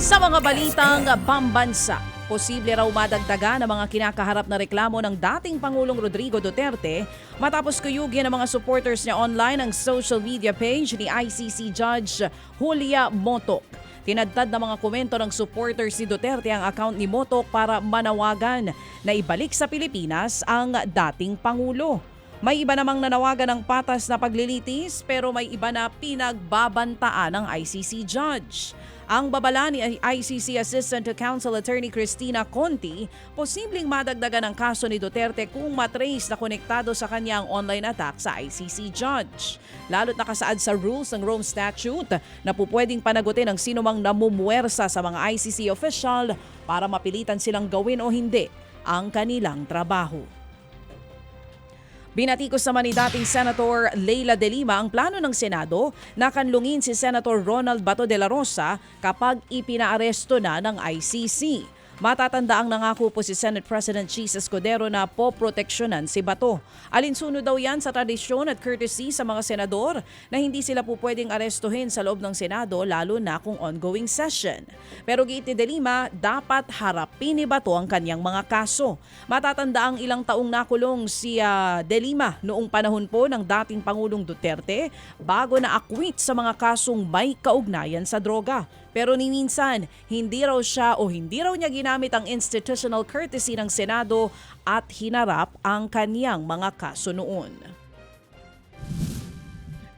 Sa mga balitang pambansa, posible raw madagdagan ang mga kinakaharap na reklamo ng dating Pangulong Rodrigo Duterte matapos kuyugin ng mga supporters niya online ang social media page ni ICC Judge Julia Motok. Tinadtad ng mga komento ng supporters ni Duterte ang account ni Motok para manawagan na ibalik sa Pilipinas ang dating Pangulo. May iba namang nanawagan ng patas na paglilitis pero may iba na pinagbabantaan ng ICC judge. Ang babala ni ICC Assistant to Counsel Attorney Christina Conti, posibleng madagdagan ang kaso ni Duterte kung matrace na konektado sa kanyang online attack sa ICC judge. Lalo't nakasaad sa rules ng Rome Statute na pupwedeng panagutin ang sinumang namumuwersa sa mga ICC official para mapilitan silang gawin o hindi ang kanilang trabaho. Binatikos naman ni dating Senator Leila De Lima ang plano ng Senado na kanlungin si Senator Ronald Bato de la Rosa kapag ipinaaresto na ng ICC. Matatanda ang nangako po si Senate President Cheese Escudero na poproteksyonan si Bato. Alinsunod daw yan sa tradisyon at courtesy sa mga senador na hindi sila po pwedeng arestuhin sa loob ng Senado lalo na kung ongoing session. Pero giit ni De Lima, dapat harapin ni Bato ang kanyang mga kaso. Matatanda ang ilang taong nakulong si ah, De noong panahon po ng dating Pangulong Duterte bago na akwit sa mga kasong may kaugnayan sa droga. Pero ni minsan, hindi raw siya o hindi raw niya ginamit ang institutional courtesy ng Senado at hinarap ang kaniyang mga kaso noon.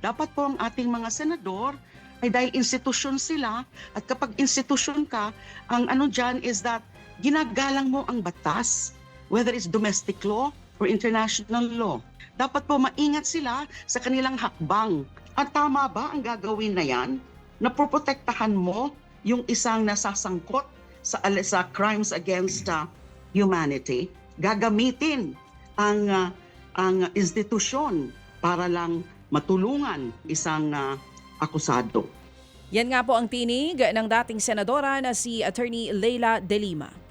Dapat po ang ating mga senador ay dahil institusyon sila at kapag institusyon ka, ang ano dyan is that ginagalang mo ang batas, whether it's domestic law or international law. Dapat po maingat sila sa kanilang hakbang. At tama ba ang gagawin na yan? Na proprotektahan mo yung isang nasasangkot sa, sa crimes against uh, humanity? Gagamitin ang uh, ang institusyon para lang matulungan isang uh, akusado. Yan nga po ang tinig ng dating senadora na si Attorney Leila De Lima.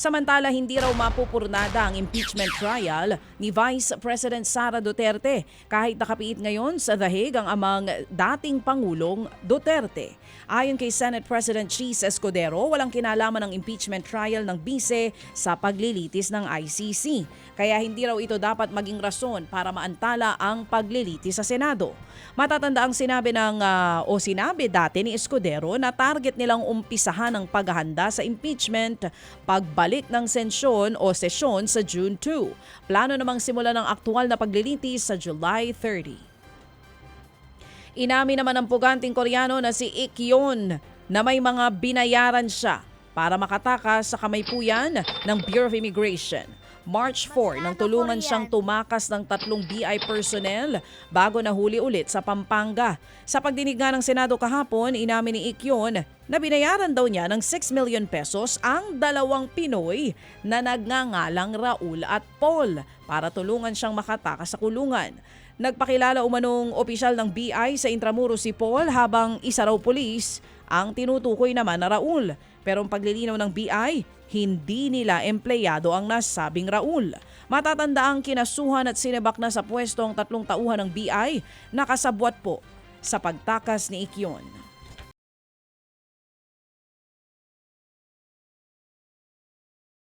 Samantala, hindi raw mapupurnada ang impeachment trial ni Vice President Sara Duterte kahit nakapiit ngayon sa dahig ang amang dating Pangulong Duterte. Ayon kay Senate President Cheese Escudero, walang kinalaman ang impeachment trial ng bise sa paglilitis ng ICC. Kaya hindi raw ito dapat maging rason para maantala ang paglilitis sa Senado. Matatanda ang sinabi ng ah, o sinabi dati ni Escudero na target nilang umpisahan ang paghahanda sa impeachment pagbalik ng sensyon o sesyon sa June 2. Plano namang simula ng aktual na paglilitis sa July 30. Inamin naman ng puganting Koreano na si Ik Yeon na may mga binayaran siya para makatakas sa kamaypuyan ng Bureau of Immigration. March 4 nang tulungan siyang tumakas ng tatlong BI personnel bago nahuli ulit sa Pampanga. Sa pagdinig nga ng Senado kahapon, inamin ni Ikyon na binayaran daw niya ng 6 million pesos ang dalawang Pinoy na nagngangalang Raul at Paul para tulungan siyang makatakas sa kulungan. Nagpakilala umanong opisyal ng BI sa Intramuros si Paul habang isa raw pulis ang tinutukoy naman na Raul. Pero ang paglilinaw ng BI, hindi nila empleyado ang nasabing Raul. Matatanda ang kinasuhan at sinebak na sa pwesto ang tatlong tauhan ng BI na kasabwat po sa pagtakas ni Ikyon.